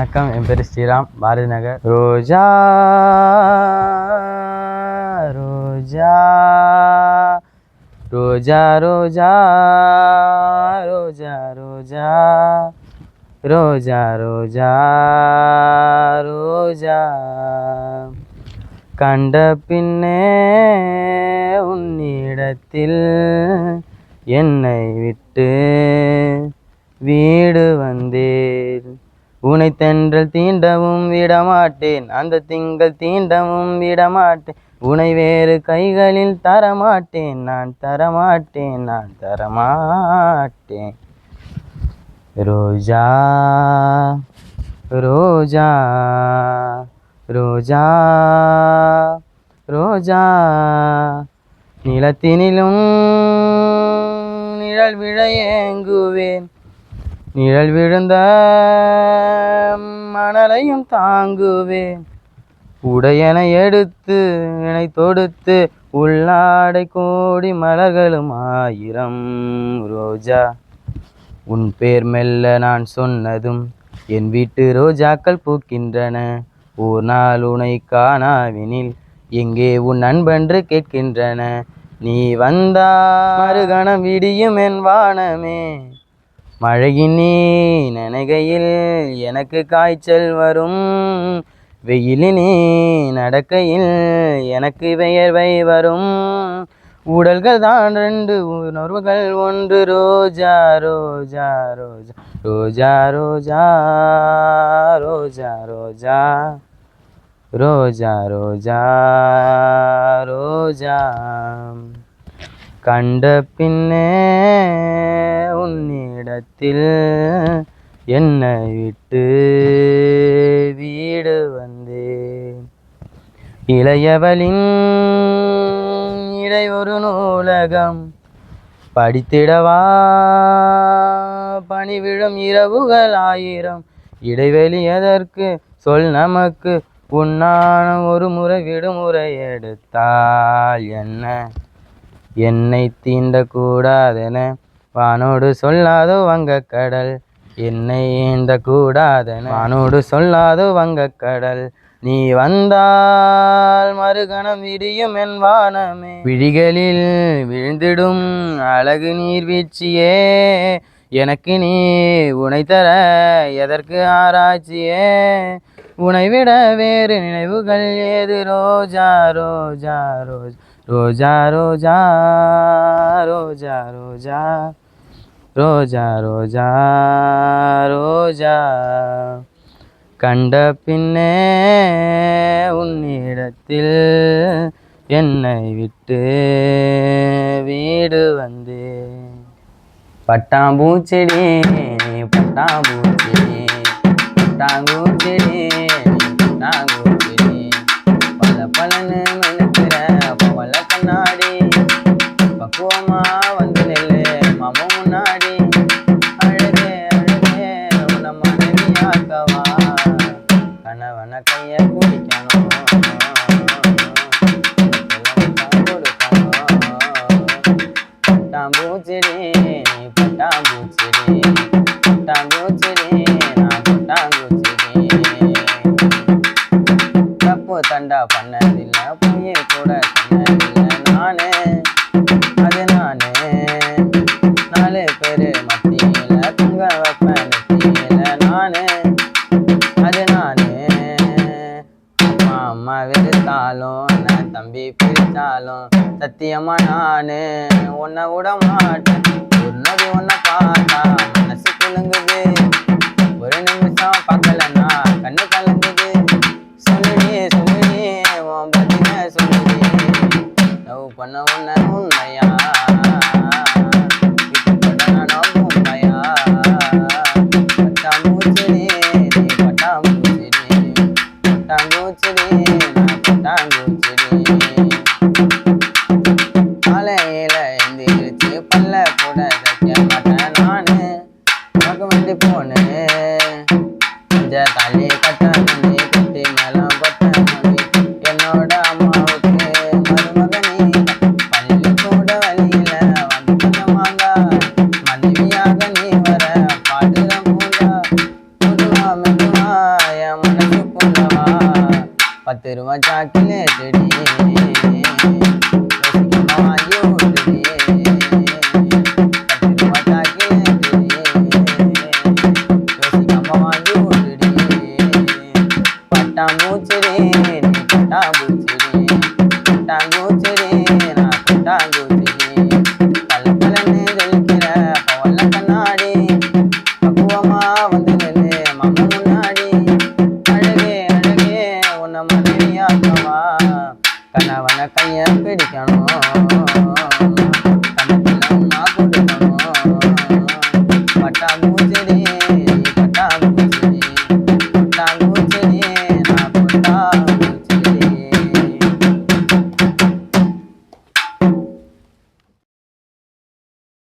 வணக்கம். என் பேர் ஸ்ரீராம். பாரதி நகர். ரோஜா ரோஜா ரோஜா ரோஜா ரோஜா ரோஜா ரோஜா ரோஜா ரோஜா. கண்ட பின்னே உன்னிடத்தில் என்னை விட்டு வீடு வந்தேன். உனை தென்றல் தீண்டவும் விடமாட்டேன் அந்த திங்கள் தீண்டவும் விடமாட்டேன். உனை வேறு கைகளில் தரமாட்டேன் நான் தரமாட்டேன் நான் தரமாட்டேன். ரோஜா ரோஜா ரோஜா ரோஜா. நிலத்தினிலும் நிழல் விழ ஏங்குவேன். நிழல் விழுந்த மணலையும் தாங்குவேன். உடையனை எடுத்து என்னை தொடுத்து உள்ளாடை கோடி மலர்களும் ஆயிரம் ரோஜா. உன் பேர் மெல்ல நான் சொன்னதும் என் வீட்டு ரோஜாக்கள் பூக்கின்றன. ஒரு நாள் உனை காணாவினில் எங்கே உன் நண்பன்று கேட்கின்றன. நீ வந்தா மறுகணம் விடியும் என் வானமே. மழையினே நீ நனைகையில் எனக்கு காய்ச்சல் வரும். வெயிலினே நடக்கையில் எனக்கு வியர்வை வரும். உடல்கள் தான் ரெண்டு உணர்வுகள் ஒன்று. ரோஜா ரோஜா ரோஜா ரோஜா ரோஜா ரோஜா ரோஜா ரோஜா ரோஜா ரோஜா. கண்ட பின்னே மனத்தில் என்னை விட்டு வீடு வந்தேன். இளையவளின் இடை ஒரு நூலகம். படித்திடவா? பணி விழும் இரவுகள் ஆயிரம். இடைவெளி எதற்கு? சொல் நமக்கு. உன்னான ஒரு முறை விடுமுறை எடுத்தால் என்ன? என்னை தீண்டக்கூடாதென வானோடு சொல்லாதோ வங்கக்கடல். என்னை ஏந்தக்கூடாதென வானோடு சொல்லாதோ வங்கக்கடல். நீ வந்தால் மறுகணம் விடியும் என் வானமே. விழிகளில் விழுந்திடும் அழகு நீர்வீழ்ச்சியே எனக்கு நீ உனை தர எதற்கு ஆராய்ச்சியே? உனை விட வேறு நினைவுகள் ஏது? ரோஜா ரோஜா ரோஜா. রোজা রোজা রোজা রোজা ரோஜா ரோஜா ரோஜா கண்ட பின்னே உன்னிடத்தில் என்னை விட்டு வீடு வந்தேன். பட்டாம்பூச்செடி பட்டாம்பூச்செடி பட்டாங்கூச்செடி பட்டாங்கூச்செடி பல பலன்னு போமா வந்து நெல்லு. மாமா முன்னாடி. அழகே அழகே உன்னை மனைவியாக்கவா? கணவன கைய குடிக்கணும். பட்டாம்பூச்செடி நீ பட்டாம்பூச்செடி. நான் தப்பு தண்டா பண்ணதில்லை பொய்யே கூட சொன்னதில்லை பிரிஞ்சாலும் நான் தம்பி பிரிஞ்சாலும் சத்தியமா நானு. உன்னை விட மாட்டேன். ஒரு நொடி உன்னை பார்த்தா பெருமா சாக்லேட்டடி பட்டாம்பூச்சரே பட்டாம்பூச்சரே பட்டாம்பூச்சரே நம்ம மனைவியாக்கமா கணவனை கையை பிடிக்கணும்.